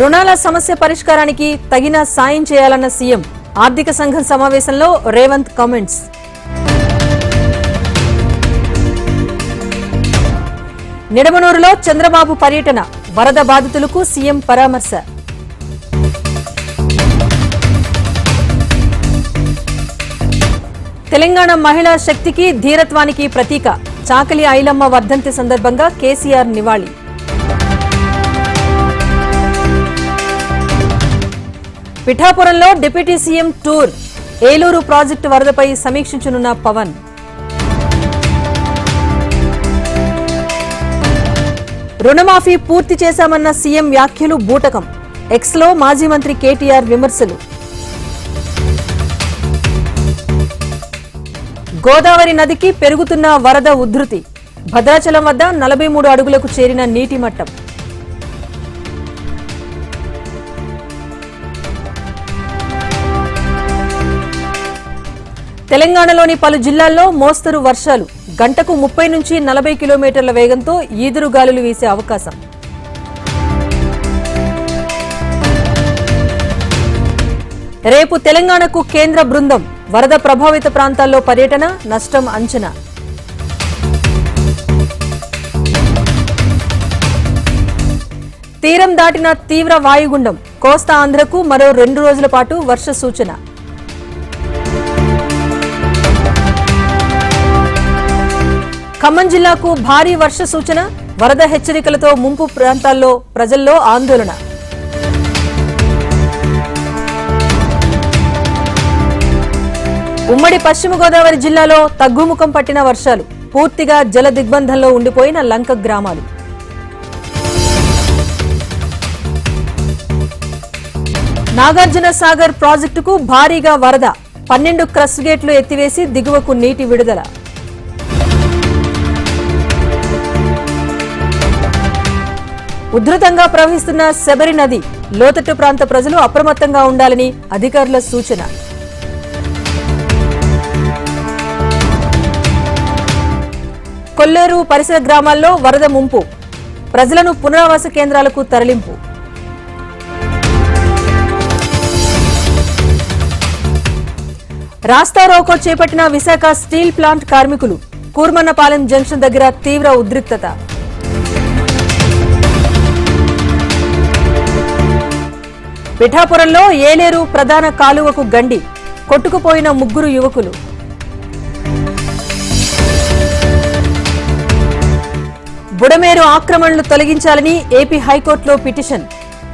రుణాల సమస్య పరిష్కారానికి తగిన సాయం చేయాలన్న సీఎం ఆర్థిక సంఘం సమావేశంలో రేవంత్ కామెంట్స్. నిడమనూరులో చంద్రబాబు పర్యటన వరద బాధితులకు సీఎం పరామర్శ. తెలంగాణ మహిళా శక్తికి ధీరత్వానికి ప్రతీక చాకలి ఐలమ్మ వర్ధంతి సందర్భంగా కేసీఆర్ నివాళి. పిఠాపురంలో deputy CM tour Eluru project వరదపై సమీక్షించనున్న పవన్. రుణమాఫీ పూర్తి చేశామన్న సీఎం వ్యాఖ్యలు బూటకం. ఎక్స్లో మాజీ మంత్రి కేటీఆర్ విమర్శలు. గోదావరి నదికి పెరుగుతున్న వరద ఉధృతి. భద్రాచలం వద్ద నలభై మూడు అడుగులకు చేరిన నీటి మట్టం. తెలంగాణలోని పలు జిల్లాల్లో మోస్తరు వర్షాలు. గంటకు ముప్పై నుంచి నలభై కిలోమీటర్ల వేగంతో ఈదురు గాలులు వీసే అవకాశం. రేపు తెలంగాణకు కేంద్ర బృందం వరద ప్రభావిత ప్రాంతాల్లో పర్యటన నష్టం అంచనా. తీరం దాటిన తీవ్ర వాయుగుండం కోస్తా ఆంధ్రకు మరో రెండు రోజుల పాటు వర్ష సూచన. ఖమ్మం జిల్లాకు భారీ వర్ష సూచన వరద హెచ్చరికలతో ముంపు ప్రాంతాల్లో ప్రజల్లో ఆందోళన. ఉమ్మడి పశ్చిమ గోదావరి జిల్లాలో తగ్గుముఖం పట్టిన వర్షాలు పూర్తిగా జల దిగ్బంధంలో ఉండిపోయిన లంక గ్రామాలు. నాగార్జున సాగర్ ప్రాజెక్టుకు భారీగా వరద పన్నెండు క్రస్ గేట్లు ఎత్తివేసి దిగువకు నీటి విడుదల. ఉధృతంగా ప్రవహిస్తున్న శబరి నది లోతట్టు ప్రాంత ప్రజలు అప్రమత్తంగా ఉండాలని అధికారుల సూచన. కొల్లేరు పరిసర గ్రామాల్లో వరద ముంపు. ప్రజలను పునరావాస కేంద్రాలకు తరలింపు. రాస్తా రోకో చేపట్టిన విశాఖ స్టీల్ ప్లాంట్ కార్మికులు కూర్మన్నపాలెం జంక్షన్ దగ్గర తీవ్ర ఉద్రిక్తత. పిఠాపురంలో ఏలేరు ప్రధాన కాలువకు గండి కొట్టుకుపోయిన ముగ్గురు యువకులు. బుడమేరు ఆక్రమణలు తొలగించాలని ఏపీ హైకోర్టులో పిటిషన్.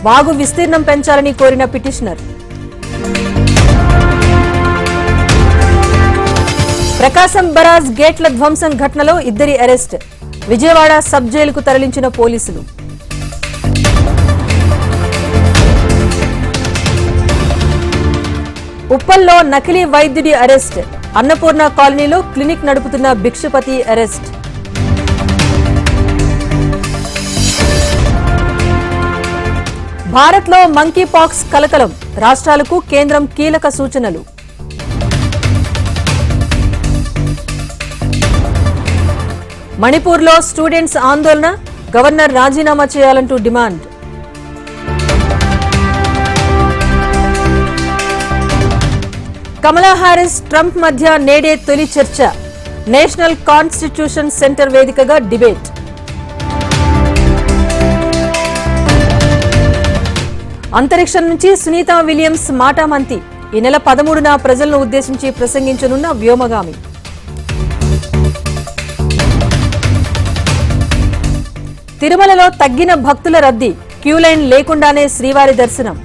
వాగు విస్తీర్ణం పెంచాలని కోరిన పిటిషనర్. ప్రకాశం బరాజ్ గేట్ల ధ్వంసం ఘటనలో ఇద్దరి అరెస్ట్. విజయవాడ సబ్ జైలుకు తరలించిన పోలీసులు. ఉప్పల్లో నకిలీ వైద్యుడి అరెస్ట్. అన్నపూర్ణ కాలనీలో క్లినిక్ నడుపుతున్న భిక్షపతి అరెస్ట్. భారత్లో మంకీ పాక్స్ కలకలం. రాష్ట్రాలకు కేంద్రం కీలక సూచనలు. మణిపూర్లో స్టూడెంట్స్ ఆందోళన. గవర్నర్ రాజీనామా చేయాలంటూ డిమాండ్. కమలా హారిస్ ట్రంప్ మధ్య నేడే తొలి చర్చ. నేషనల్ కాన్స్టిట్యూషన్ సెంటర్ వేదికగా డిబేట్. అంతరిక్షం నుంచి సునీత విలియమ్స్ మాటామంతి ఈ నెల పదమూడున ప్రజలను ఉద్దేశించి ప్రసంగించనున్న వ్యోమగామి. తిరుమలలో తగ్గిన భక్తుల రద్దీ. క్యూలైన్ లేకుండానే శ్రీవారి దర్శనం.